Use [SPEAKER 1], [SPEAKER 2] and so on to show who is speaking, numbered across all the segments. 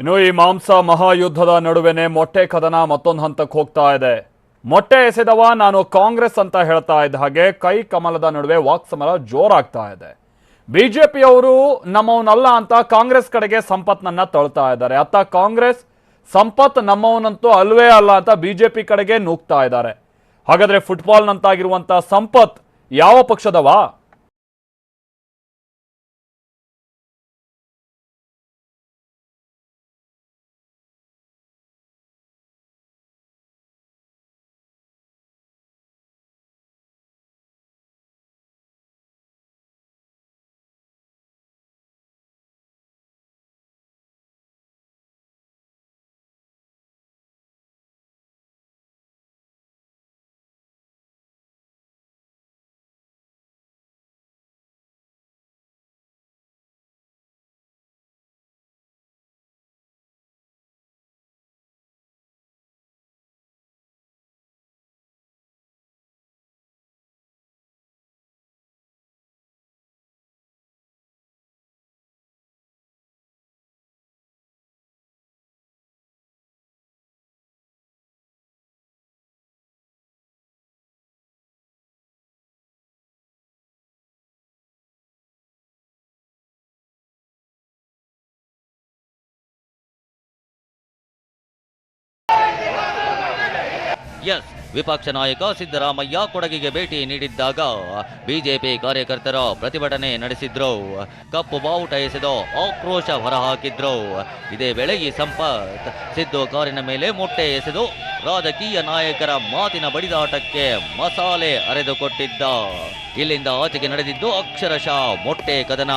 [SPEAKER 1] ಇನ್ನು ಈ ಮಾಂಸ ಮಹಾಯುದ್ಧದ ನಡುವೆನೆ ಮೊಟ್ಟೆ ಕದನ ಮತ್ತೊಂದು ಹಂತಕ್ಕೆ ಹೋಗ್ತಾ ಇದೆ. ಮೊಟ್ಟೆ ಎಸೆದವ ನಾನು ಕಾಂಗ್ರೆಸ್ ಅಂತ ಹೇಳ್ತಾ ಇದ್ದ ಹಾಗೆ ಕೈ ಕಮಲದ ನಡುವೆ ವಾಕ್ಸಮರ ಜೋರಾಗ್ತಾ ಇದೆ. ಬಿಜೆಪಿಯವರು ನಮ್ಮವನಲ್ಲ ಅಂತ ಕಾಂಗ್ರೆಸ್ ಕಡೆಗೆ ಸಂಪತ್ನನ್ನ ತಳ್ತಾ ಇದ್ದಾರೆ. ಅತ್ತ ಕಾಂಗ್ರೆಸ್ ಸಂಪತ್ ನಮ್ಮವನಂತೂ ಅಲ್ವೇ ಅಲ್ಲ ಅಂತ ಬಿಜೆಪಿ ಕಡೆಗೆ ನೂಗ್ತಾ ಇದ್ದಾರೆ. ಹಾಗಾದ್ರೆ ಫುಟ್ಬಾಲ್ನಂತಾಗಿರುವಂಥ ಸಂಪತ್ ಯಾವ ಪಕ್ಷದವಾ?
[SPEAKER 2] ಎಸ್. ವಿಪಕ್ಷ ನಾಯಕ ಸಿದ್ದರಾಮಯ್ಯ ಕೊಡಗಿಗೆ ಭೇಟಿ ನೀಡಿದ್ದಾಗ ಬಿಜೆಪಿ ಕಾರ್ಯಕರ್ತರು ಪ್ರತಿಭಟನೆ ನಡೆಸಿದ್ರು. ಕಪ್ಪು ಬಾವುಟ ಎಸೆದು ಆಕ್ರೋಶ ಹೊರಹಾಕಿದ್ರು. ಇದೇ ವೇಳೆ ಈ ಸಂಪತ್ ಸಿದ್ದು ಕಾರಿನ ಮೇಲೆ ಮೊಟ್ಟೆ ಎಸೆದು ರಾಜಕೀಯ ನಾಯಕರ ಮಾತಿನ ಬಡಿದಾಟಕ್ಕೆ ಮಸಾಲೆ ಅರೆದುಕೊಟ್ಟಿದ್ದ. ಇಲ್ಲಿಂದ ಆಚೆಗೆ ನಡೆದಿದ್ದು ಅಕ್ಷರಶಃ ಮೊಟ್ಟೆ ಕದನ.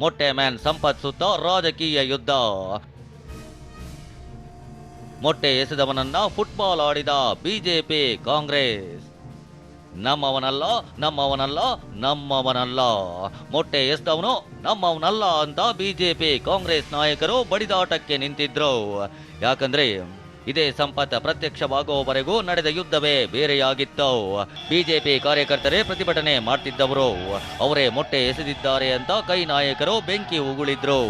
[SPEAKER 2] ಮೊಟ್ಟೆ ಮ್ಯಾನ್ ಸಂಪತ್ ಸುತ್ತ ರಾಜಕೀಯ ಯುದ್ಧ. ಮೊಟ್ಟೆ ಎಸೆದವನನ್ನ ಫುಟ್ಬಾಲ್ ಆಡಿದ ಬಿಜೆಪಿ ಕಾಂಗ್ರೆಸ್. ನಮ್ಮವನಲ್ಲ ನಮ್ಮವನಲ್ಲ ನಮ್ಮವನಲ್ಲ. ಮೊಟ್ಟೆ ಎಸ್ದವನು ನಮ್ಮವನಲ್ಲ ಅಂತ ಬಿಜೆಪಿ ಕಾಂಗ್ರೆಸ್ ನಾಯಕರು ಬಡಿದಾಟಕ್ಕೆ ನಿಂತಿದ್ರು. ಯಾಕಂದ್ರೆ ಇದೇ ಸಂಪತ್ ಪ್ರತ್ಯಕ್ಷವಾಗುವವರೆಗೂ ನಡೆದ ಯುದ್ಧವೇ ಬೇರೆಯಾಗಿತ್ತು ಬಿಜೆಪಿ ಕಾರ್ಯಕರ್ತರೇ ಪ್ರತಿಭಟನೆ ಮಾಡ್ತಿದ್ದವರು. ಅವರೇ ಮೊಟ್ಟೆ ಎಸೆದಿದ್ದಾರೆ ಅಂತ ಕೈ ನಾಯಕರು ಬೆಂಕಿ ಉಗುಳಿದ್ರು.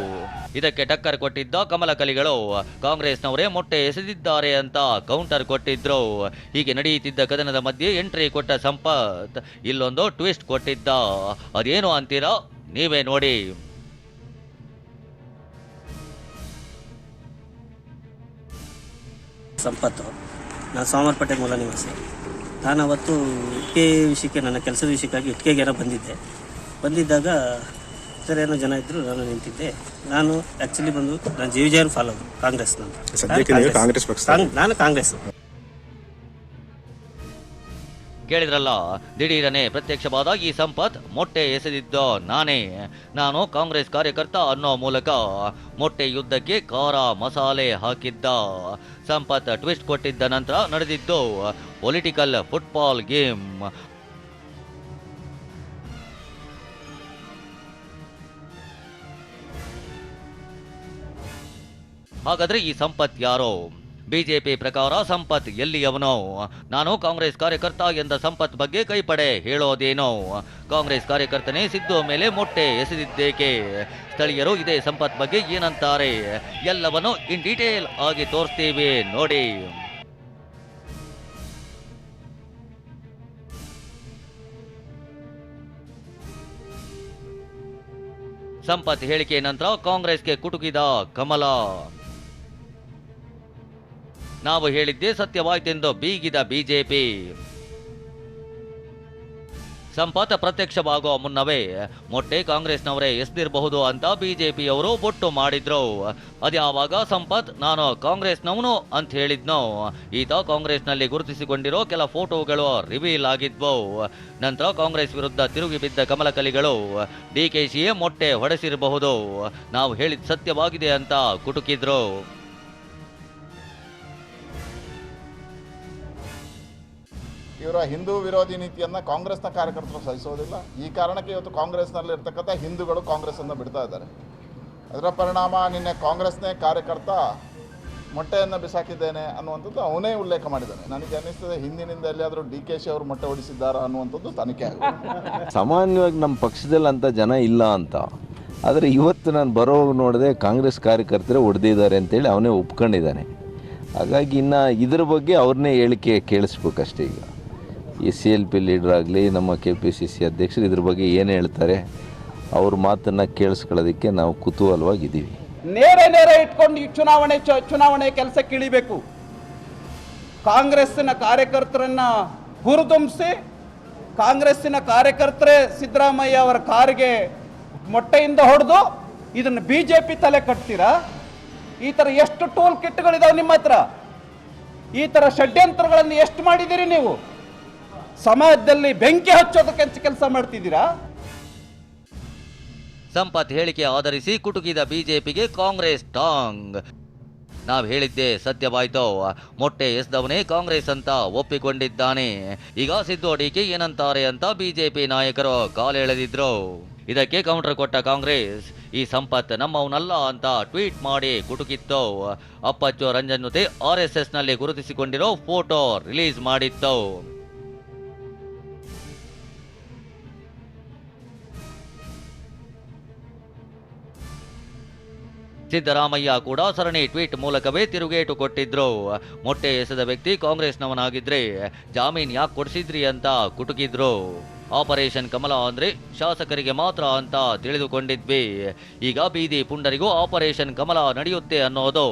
[SPEAKER 2] ಇದಕ್ಕೆ ಟಕ್ಕರ್ ಕೊಟ್ಟಿದ್ದ ಕಮಲ ಕಲಿಗಳು, ಕಾಂಗ್ರೆಸ್ನವರೇ ಮೊಟ್ಟೆ ಎಸೆದಿದ್ದಾರೆ ಅಂತ ಕೌಂಟರ್ ಕೊಟ್ಟಿದ್ರು. ಹೀಗೆ ನಡೆಯುತ್ತಿದ್ದ ಕದನದ ಮಧ್ಯೆ ಎಂಟ್ರಿ ಕೊಟ್ಟ ಸಂಪತ್, ಇಲ್ಲೊಂದು ಟ್ವಿಸ್ಟ್ ಕೊಟ್ಟಿದ್ದ. ಅದೇನು ಅಂತೀರಾ? ನೀವೇ ನೋಡಿ.
[SPEAKER 3] ಸಂಪತ್ತು. ನಾನು ಸೋಮವಾರಪೇಟೆ ಮೂಲ ನಿವಾಸಿ. ನಾನು ಅವತ್ತು ಇಟ್ಕೆ ವಿಷಯಕ್ಕೆ ನನ್ನ ಕೆಲಸದ ವಿಷಯಕ್ಕಾಗಿ ಇಟ್ಕೆಗೇನೋ ಬಂದಿದ್ದೆ. ಬಂದಿದ್ದಾಗ ಏನೋ ಜನ ಇದ್ದರು ನಾನು ನಿಂತಿದ್ದೆ. ನಾನು ಆ್ಯಕ್ಚುಲಿ ಬಂದು ನಾನು ಜೀವಿಜಯನ್ ಫಾಲೋ ಕಾಂಗ್ರೆಸ್ ನಾನು
[SPEAKER 4] ಕಾಂಗ್ರೆಸ್
[SPEAKER 3] ನಾನು ಕಾಂಗ್ರೆಸ್.
[SPEAKER 2] ಕೇಳಿದ್ರಲ್ಲ, ದಿಢೀರನೆ ಪ್ರತ್ಯಕ್ಷವಾದ ಈ ಸಂಪತ್ ಮೊಟ್ಟೆ ಎಸೆದಿದ್ದ ನಾನೇ. ನಾನು ಕಾಂಗ್ರೆಸ್ ಕಾರ್ಯಕರ್ತ ಅನ್ನೋ ಮೂಲಕ ಮೊಟ್ಟೆ ಯುದ್ಧಕ್ಕೆ ಖಾರ ಮಸಾಲೆ ಹಾಕಿದ್ದ. ಸಂಪತ್ ಟ್ವಿಸ್ಟ್ ಕೊಟ್ಟಿದ್ದ ನಂತರ ನಡೆದಿದ್ದು ಪೊಲಿಟಿಕಲ್ ಫುಟ್ಬಾಲ್ ಗೇಮ್. ಹಾಗಾದ್ರೆ ಈ ಸಂಪತ್ ಯಾರೋ? ಬಿಜೆಪಿ ಪ್ರಕಾರ ಸಂಪತ್ ಎಲ್ಲಿಯವನೋ ನಾನು ಕಾಂಗ್ರೆಸ್ ಕಾರ್ಯಕರ್ತ ಎಂದ ಸಂಪತ್ ಬಗ್ಗೆ ಕೈಪಡೆ ಹೇಳೋದೇನೋ. ಕಾಂಗ್ರೆಸ್ ಕಾರ್ಯಕರ್ತನೇ ಸಿದ್ದು ಮೇಲೆ ಮೊಟ್ಟೆ ಎಸೆದಿದ್ದೇಕೆ? ಸ್ಥಳೀಯರು ಇದೇ ಸಂಪತ್ ಬಗ್ಗೆ ಏನಂತಾರೆ? ಎಲ್ಲವನ್ನು ಇನ್ ಡೀಟೇಲ್ ಆಗಿ ತೋರಿಸ್ತೀವಿ ನೋಡಿ. ಸಂಪತ್ ಹೇಳಿಕೆ ನಂತರ ಕಾಂಗ್ರೆಸ್ಗೆ ಕುಟುಕಿದ ಕಮಲ. ನಾವು ಹೇಳಿದ್ದೇ ಸತ್ಯವಾಯಿತೆಂದು ಬೀಗಿದ ಬಿಜೆಪಿ. ಸಂಪಾತ ಪ್ರತ್ಯಕ್ಷವಾಗುವ ಮುನ್ನವೇ ಮೊಟ್ಟೆ ಕಾಂಗ್ರೆಸ್ನವರೇ ಎಸ್ದಿರಬಹುದು ಅಂತ ಬಿಜೆಪಿಯವರು ಬೊಟ್ಟು ಮಾಡಿದ್ರು. ಅದ್ಯಾವಾಗ ಸಂಪತ್, ನಾನು ಕಾಂಗ್ರೆಸ್ನವನು ಅಂತ ಹೇಳಿದ್ನೋ, ಈತ ಕಾಂಗ್ರೆಸ್ನಲ್ಲಿ ಗುರುತಿಸಿಕೊಂಡಿರೋ ಕೆಲ ಫೋಟೋಗಳು ರಿವೀಲ್ ಆಗಿದ್ವು. ನಂತರ ಕಾಂಗ್ರೆಸ್ ವಿರುದ್ಧ ತಿರುಗಿ ಬಿದ್ದ ಕಮಲಕಲಿಗಳು ಡಿಕೆಶಿಯೇ ಮೊಟ್ಟೆ ಹೊಡೆಸಿರಬಹುದು. ನಾವು ಹೇಳಿದ ಸತ್ಯವಾಗಿದೆ ಅಂತ ಕುಟುಕಿದ್ರು.
[SPEAKER 5] ಇವರ ಹಿಂದೂ ವಿರೋಧಿ ನೀತಿಯನ್ನು ಕಾಂಗ್ರೆಸ್ನ ಕಾರ್ಯಕರ್ತರು ಸಹಿಸೋದಿಲ್ಲ. ಈ ಕಾರಣಕ್ಕೆ ಇವತ್ತು ಕಾಂಗ್ರೆಸ್ನಲ್ಲಿ ಇರ್ತಕ್ಕಂಥ ಹಿಂದೂಗಳು ಕಾಂಗ್ರೆಸ್ಸನ್ನು ಬಿಡ್ತಾ ಇದ್ದಾರೆ. ಅದರ ಪರಿಣಾಮ ನಿನ್ನೆ ಕಾಂಗ್ರೆಸ್ನೇ ಕಾರ್ಯಕರ್ತ ಮೊಟ್ಟೆಯನ್ನು ಬಿಸಾಕಿದ್ದೇನೆ ಅನ್ನುವಂಥದ್ದು ಅವನೇ ಉಲ್ಲೇಖ ಮಾಡಿದ್ದಾನೆ. ನನಗೆ ಅನ್ನಿಸ್ತದೆ ಹಿಂದಿನಿಂದ ಎಲ್ಲಾದರೂ ಡಿ ಕೆ ಶಿ ಅವರು ಮೊಟ್ಟೆ ಹೊಡಿಸಿದ್ದಾರಾ ಅನ್ನುವಂಥದ್ದು ತನಿಖೆ ಆಗಿದೆ
[SPEAKER 4] ಸಾಮಾನ್ಯವಾಗಿ ನಮ್ಮ ಪಕ್ಷದಲ್ಲಿ ಅಂಥ ಜನ ಇಲ್ಲ ಅಂತ. ಆದರೆ ಇವತ್ತು ನಾನು ಬರೋವಾಗ ನೋಡಿದೆ ಕಾಂಗ್ರೆಸ್ ಕಾರ್ಯಕರ್ತರೇ ಹೊಡೆದಿದ್ದಾರೆ ಅಂತೇಳಿ ಅವನೇ ಒಪ್ಕೊಂಡಿದ್ದಾನೆ. ಹಾಗಾಗಿ ಇನ್ನು ಇದ್ರ ಬಗ್ಗೆ ಅವ್ರನ್ನೇ ಹೇಳಿಕೆ ಕೇಳಿಸ್ಬೇಕಷ್ಟೇ ಈಗ. ಈ ಸಿ ಎಲ್ ಪಿ ಲೀಡರ್ ಆಗಲಿ, ನಮ್ಮ ಕೆ ಪಿ ಸಿ ಸಿ ಅಧ್ಯಕ್ಷರು ಇದ್ರ ಬಗ್ಗೆ ಏನು ಹೇಳ್ತಾರೆ, ಅವ್ರ ಮಾತನ್ನು ಕೇಳಿಸ್ಕೊಳ್ಳೋದಕ್ಕೆ ನಾವು ಕುತೂಹಲವಾಗಿದ್ದೀವಿ.
[SPEAKER 6] ನೇರ ನೇರ ಇಟ್ಕೊಂಡು ಈ ಚುನಾವಣೆ ಚುನಾವಣೆ ಕೆಲಸಕ್ಕೆ ಇಳಿಬೇಕು. ಕಾಂಗ್ರೆಸ್ಸಿನ ಕಾರ್ಯಕರ್ತರನ್ನ ಹುರಿದುಂಬಿಸಿ, ಕಾಂಗ್ರೆಸ್ಸಿನ ಕಾರ್ಯಕರ್ತರೇ ಸಿದ್ದರಾಮಯ್ಯ ಅವರ ಕಾರಿಗೆ ಮೊಟ್ಟೆಯಿಂದ ಹೊಡೆದು ಇದನ್ನು ಬಿ ಜೆ ಪಿ ತಲೆ ಕಟ್ತೀರಾ? ಈ ಥರ ಎಷ್ಟು ಟೂಲ್ ಕಿಟ್ಗಳಿದಾವೆ ನಿಮ್ಮ ಹತ್ರ? ಈ ಥರ ಷಡ್ಯಂತ್ರಗಳನ್ನು ಎಷ್ಟು ಮಾಡಿದ್ದೀರಿ ನೀವು? ಸಮಾಜದಲ್ಲಿ ಬೆಂಕಿ ಹಚ್ಚೋದಕ್ಕೆ ಕೆಲಸ ಮಾಡ್ತಿದ್ದೀರಾ?
[SPEAKER 2] ಸಂಪತ್ ಹೇಳಿಕೆ ಆಧರಿಸಿ ಕುಟುಕಿದ ಬಿಜೆಪಿಗೆ ಕಾಂಗ್ರೆಸ್ ಟಾಂಗ್. ನಾವು ಹೇಳಿದ್ದೆ ಸತ್ಯವಾಯ್ತು. ಮೊಟ್ಟೆ ಎಸ್ದವನೇ ಕಾಂಗ್ರೆಸ್ ಅಂತ ಒಪ್ಪಿಕೊಂಡಿದ್ದಾನೆ. ಈಗ ಸಿದ್ದು ಅಡಿಕೆ ಏನಂತಾರೆ ಅಂತ ಬಿಜೆಪಿ ನಾಯಕರು ಕಾಲೆಳೆದಿದ್ರು ಇದಕ್ಕೆ ಕೌಂಟರ್ ಕೊಟ್ಟ ಕಾಂಗ್ರೆಸ್, ಈ ಸಂಪತ್ ನಮ್ಮವನಲ್ಲ ಅಂತ ಟ್ವೀಟ್ ಮಾಡಿ ಕುಟುಕಿತ್ತು. ಅಪ್ಪಚ್ಚು ರಂಜನ್ ಜೊತೆ ಆರ್ ಎಸ್ ಎಸ್ನಲ್ಲಿ ಗುರುತಿಸಿಕೊಂಡಿರೋ ಫೋಟೋ ರಿಲೀಸ್ ಮಾಡಿತ್ತು. ಸಿದ್ದರಾಮಯ್ಯ ಕೂಡ ಸರಣಿ ಟ್ವೀಟ್ ಮೂಲಕವೇ ತಿರುಗೇಟು ಕೊಟ್ಟಿದ್ರು. ಮೊಟ್ಟೆ ಎಸೆದ ವ್ಯಕ್ತಿ ಕಾಂಗ್ರೆಸ್ನವನಾಗಿದ್ರೆ ಜಾಮೀನ್ ಯಾಕೆ ಕೊಡಿಸಿದ್ರಿ ಅಂತ ಕುಟುಕಿದ್ರು. ಆಪರೇಷನ್ ಕಮಲ ಅಂದ್ರೆ ಶಾಸಕರಿಗೆ ಮಾತ್ರ ಅಂತ ತಿಳಿದುಕೊಂಡಿದ್ವಿ. ಈಗ ಬೀದಿ ಪುಂಡರಿಗೂ ಆಪರೇಷನ್ ಕಮಲ ನಡೆಯುತ್ತೆ ಅನ್ನೋದು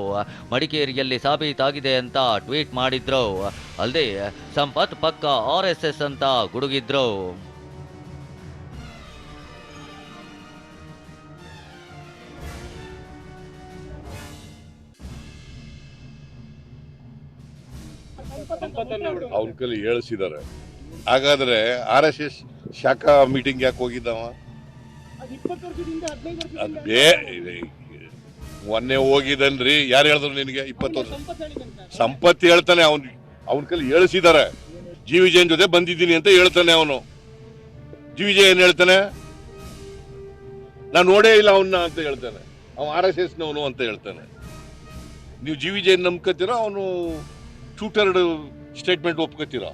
[SPEAKER 2] ಮಡಿಕೇರಿಯಲ್ಲಿ ಸಾಬೀತಾಗಿದೆ ಅಂತ ಟ್ವೀಟ್ ಮಾಡಿದ್ರು. ಅಲ್ಲದೆ ಸಂಪತ್ ಪಕ್ಕ ಆರ್ ಎಸ್ ಎಸ್ ಅಂತ ಗುಡುಗಿದ್ರು.
[SPEAKER 7] ಅವನ ಕೈಲಿ ಹೇಳಿಸಿದ್ದಾರೆ ಹಾಗಾದ್ರೆ ಆರ್ ಎಸ್ ಎಸ್ ಶಾಖಾ ಮೀಟಿಂಗ್ ಯಾಕೆ ಹೋಗಿದ್ದವ? ಅದೇ ಮೊನ್ನೆ ಹೋಗಿದನ್ರಿ ಯಾರು ಹೇಳಿದ್ರು ನಿನಗೆ ಇಪ್ಪತ್ತು ವರ್ಷ? ಸಂಪತ್ತು ಹೇಳ್ತಾನೆ ಅವನ್. ಅವನ ಕೈಲಿ ಹೇಳಿಸಿದ್ದಾರೆ ಜಿ ವಿಜಯನ್ ಜೊತೆ ಬಂದಿದ್ದೀನಿ ಅಂತ ಹೇಳ್ತಾನೆ ಅವನು. ಜಿ ವಿಜಯ್ ಏನ್ ಹೇಳ್ತಾನೆ? ನಾನು ನೋಡೇ ಇಲ್ಲ ಅವನ್ನ ಅಂತ ಹೇಳ್ತಾನೆ. ಅವನು ಆರ್ ಎಸ್ ಎಸ್ ನವನು ಅಂತ ಹೇಳ್ತಾನೆ. ನೀವು ಜಿ ವಿಜಯನ್ ನಂಬ್ಕೋತೀರಾ ಅವನು ಶೂಟರ್ಡ್ ಸ್ಟೇಟ್ಮೆಂಟ್ ಒಪ್ಕೋತೀರಾ?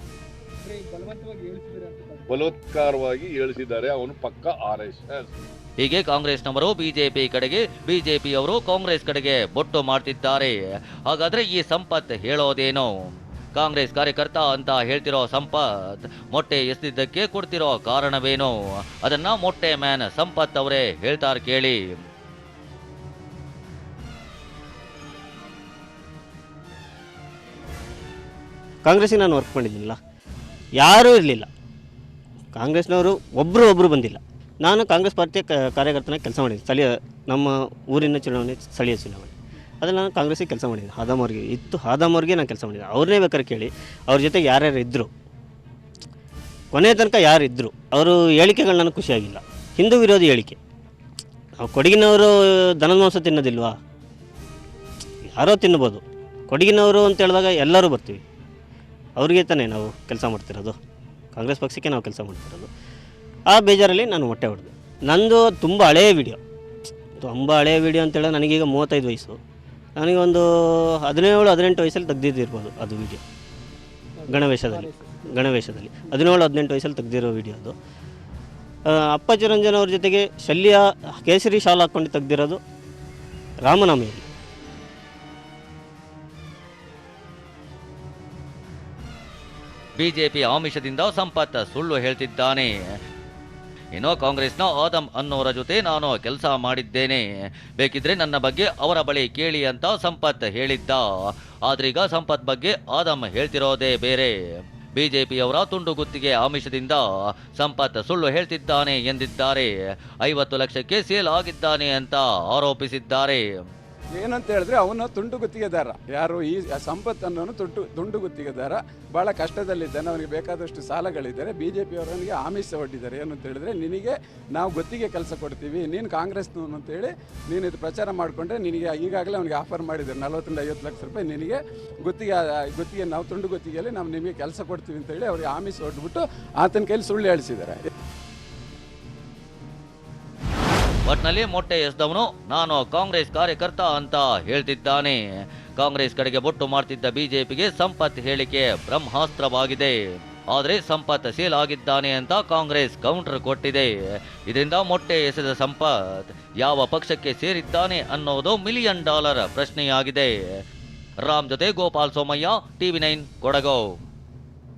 [SPEAKER 7] ಬಲವತ್ಕಾರವಾಗಿ ಹೇಳಿಸಿದ್ದಾರೆ ಅವನು ಪಕ್ಕ ಆರ್ ಎಸ್. ಎಸ್
[SPEAKER 2] ಹೀಗೆ ಕಾಂಗ್ರೆಸ್ನವರು ಬಿಜೆಪಿ ಕಡೆಗೆ ಬಿಜೆಪಿಯವರು ಕಾಂಗ್ರೆಸ್ ಕಡೆಗೆ ಬೊಟ್ಟು ಮಾಡ್ತಿದ್ದಾರೆ. ಹಾಗಾದ್ರೆ ಈ ಸಂಪತ್ ಹೇಳೋದೇನು? ಕಾಂಗ್ರೆಸ್ ಕಾರ್ಯಕರ್ತ ಅಂತ ಹೇಳ್ತಿರೋ ಸಂಪತ್ ಮೊಟ್ಟೆ ಎಸ್ದಿದ್ದಕ್ಕೆ ಕೊಡ್ತಿರೋ ಕಾರಣವೇನು? ಅದನ್ನ ಮೊಟ್ಟೆ ಮ್ಯಾನ್ ಸಂಪತ್ ಅವರೇ ಹೇಳ್ತಾರೆ ಕೇಳಿ.
[SPEAKER 3] ಕಾಂಗ್ರೆಸ್ಸಿಗೆ ನಾನು ವರ್ಕ್ ಮಾಡಿದ್ದೀನಲ್ಲ, ಯಾರೂ ಇರಲಿಲ್ಲ. ಕಾಂಗ್ರೆಸ್ನವರು ಒಬ್ಬರು ಒಬ್ಬರು ಬಂದಿಲ್ಲ. ನಾನು ಕಾಂಗ್ರೆಸ್ ಪಾರ್ಟಿಯ ಕಾರ್ಯಕರ್ತನ ಕೆಲಸ ಮಾಡಿದ್ದೀನಿ. ಸ್ಥಳೀಯ, ನಮ್ಮ ಊರಿನ ಚುನಾವಣೆ ಸ್ಥಳೀಯ ಚುನಾವಣೆ. ಅದನ್ನು ನಾನು ಕಾಂಗ್ರೆಸ್ಸಿಗೆ ಕೆಲಸ ಮಾಡಿದ್ದೀನಿ. ಹಾದಾಮವ್ರಿಗೆ ಇತ್ತು. ಹಾದಾಮವ್ರಿಗೆ ನಾನು ಕೆಲಸ ಮಾಡಿದ್ದೆ ಅವ್ರನ್ನೇ ಬೇಕಾದ್ರೆ ಕೇಳಿ. ಅವ್ರ ಜೊತೆ ಯಾರ್ಯಾರು ಇದ್ದರು ಕೊನೆಯ ತನಕ ಯಾರು ಇದ್ದರು ಅವರು ಹೇಳಿಕೆಗಳು ನನಗೆ ಖುಷಿಯಾಗಿಲ್ಲ. ಹಿಂದೂ ವಿರೋಧಿ ಹೇಳಿಕೆ. ನಾವು ಕೊಡಗಿನವರು ದನದ ಮಾಂಸ ತಿನ್ನೋದಿಲ್ವಾ? ಯಾರೋ ತಿನ್ಬೋದು. ಕೊಡಗಿನವರು ಅಂತ ಹೇಳಿದಾಗ ಎಲ್ಲರೂ ಬರ್ತೀವಿ. ಅವ್ರಿಗೆ ತಾನೇ ನಾವು ಕೆಲಸ ಮಾಡ್ತಿರೋದು. ಕಾಂಗ್ರೆಸ್ ಪಕ್ಷಕ್ಕೆ ನಾವು ಕೆಲಸ ಮಾಡ್ತಿರೋದು. ಆ ಬೇಜಾರಲ್ಲಿ ನಾನು ಹೊಟ್ಟೆ ಹೊಡೆದೆ. ನಂದು ತುಂಬ ಹಳೆಯ ವಿಡಿಯೋ. ತುಂಬ ಹಳೆಯ ವಿಡಿಯೋ ಅಂತೇಳಿ ನನಗೀಗ ಮೂವತ್ತೈದು ವಯಸ್ಸು. ನನಗೊಂದು ಹದಿನೇಳು, ಹದಿನೆಂಟು ವಯಸ್ಸಲ್ಲಿ ತೆಗ್ದಿದ್ದಿರ್ಬೋದು ಅದು ವಿಡಿಯೋ. ಗಣವೇಶದಲ್ಲಿ ಗಣವೇಶದಲ್ಲಿ ಹದಿನೇಳು, ಹದಿನೆಂಟು ವಯಸ್ಸಲ್ಲಿ ತೆಗ್ದಿರೋ ವಿಡಿಯೋ ಅದು. ಅಪ್ಪ ಚಿರಂಜನ್ ಅವ್ರ ಜೊತೆಗೆ ಶಲ್ಯ ಕೇಸರಿ ಶಾಲ್ ಹಾಕ್ಕೊಂಡು ತೆಗ್ದಿರೋದು ರಾಮನವಮಿಯಲ್ಲಿ.
[SPEAKER 2] ಬಿಜೆಪಿ ಆಮಿಷದಿಂದ ಸಂಪತ್ ಸುಳ್ಳು ಹೇಳ್ತಿದ್ದಾನೆ. ಇನ್ನು ಕಾಂಗ್ರೆಸ್ನ ಆದಮ್ ಅನ್ನೋರ ಜೊತೆ ನಾನು ಕೆಲಸ ಮಾಡಿದ್ದೇನೆ. ಬೇಕಿದ್ರೆ ನನ್ನ ಬಗ್ಗೆ ಅವರ ಬಳಿ ಕೇಳಿ ಅಂತ ಸಂಪತ್ ಹೇಳಿದ್ದ. ಆದ್ರೀಗ ಸಂಪತ್ ಬಗ್ಗೆ ಆದಮ್ ಹೇಳ್ತಿರೋದೇ ಬೇರೆ. ಬಿಜೆಪಿಯವರ ತುಂಡು ಗುತ್ತಿಗೆ ಆಮಿಷದಿಂದ ಸಂಪತ್ ಸುಳ್ಳು ಹೇಳ್ತಿದ್ದಾನೆ ಎಂದಿದ್ದಾರೆ. ಐವತ್ತು ಲಕ್ಷಕ್ಕೆ ಸೇಲ್ ಆಗಿದ್ದಾನೆ ಅಂತ ಆರೋಪಿಸಿದ್ದಾರೆ.
[SPEAKER 8] ಏನಂತ ಹೇಳಿದ್ರೆ ಅವನು ತುಂಡು ಗುತ್ತಿಗೆದಾರ ಯಾರು ಈ ಸಂಪತ್ತನ್ನು ತುಂಡು ತುಂಡು ಗುತ್ತಿಗೆದಾರ ಭಾಳ ಕಷ್ಟದಲ್ಲಿದ್ದಾನೆ, ಅವನಿಗೆ ಬೇಕಾದಷ್ಟು ಸಾಲಗಳಿದ್ದಾರೆ. ಬಿ ಜೆ ಪಿಯವರನಿಗೆ ಆಮಿಷ ಒಡ್ಡಿದ್ದಾರೆ. ಏನು ಅಂತ ಹೇಳಿದ್ರೆ, ನಿನಗೆ ನಾವು ಗುತ್ತಿಗೆ ಕೆಲಸ ಕೊಡ್ತೀವಿ, ನೀನು ಕಾಂಗ್ರೆಸ್ನವನು ಅಂತೇಳಿ ನೀನು ಇದು ಪ್ರಚಾರ ಮಾಡಿಕೊಂಡ್ರೆ ನಿನಗೆ ಈಗಾಗಲೇ ಅವನಿಗೆ ಆಫರ್ ಮಾಡಿದ್ದಾರೆ. ನಲವತ್ತರಿಂದ ಐವತ್ತು ಲಕ್ಷ ರೂಪಾಯಿ ನಿನಗೆ ಗುತ್ತಿಗೆ ಗುತ್ತಿಗೆ, ನಾವು ತುಂಡು ಗುತ್ತಿಗೆಯಲ್ಲಿ ನಾವು ನಿಮಗೆ ಕೆಲಸ ಕೊಡ್ತೀವಿ ಅಂತೇಳಿ ಅವ್ರಿಗೆ ಆಮಿಷ ಒಡ್ಬಿಟ್ಟು ಆತನ ಕೈಲಿ ಸುಳ್ಳು ಹೇಳಿಸಿದ್ದಾರೆ.
[SPEAKER 2] ಒಟ್ನಲ್ಲಿ ಮೊಟ್ಟೆ ಎಸ್ದವನು, ನಾನು ಕಾಂಗ್ರೆಸ್ ಕಾರ್ಯಕರ್ತ ಅಂತ ಹೇಳ್ತಿದ್ದಾನೆ. ಕಾಂಗ್ರೆಸ್ ಕಡೆಗೆ ಬೊಟ್ಟು ಮಾಡ್ತಿದ್ದ ಬಿಜೆಪಿಗೆ ಸಂಪತ್ ಹೇಳಿಕೆ ಬ್ರಹ್ಮಾಸ್ತ್ರವಾಗಿದೆ. ಆದರೆ ಸಂಪತ್ ಸೀಲ್ ಆಗಿದ್ದಾನೆ ಅಂತ ಕಾಂಗ್ರೆಸ್ ಕೌಂಟರ್ ಕೊಟ್ಟಿದೆ. ಇದರಿಂದ ಮೊಟ್ಟೆ ಎಸೆದ ಸಂಪತ್ ಯಾವ ಪಕ್ಷಕ್ಕೆ ಸೇರಿದ್ದಾನೆ ಅನ್ನೋದು ಮಿಲಿಯನ್ ಡಾಲರ್ ಪ್ರಶ್ನೆಯಾಗಿದೆ. ರಾಮ್ ಜೊತೆ ಗೋಪಾಲ್ ಸೋಮಯ್ಯ, ಟಿವಿ ನೈನ್ ಕೊಡಗು.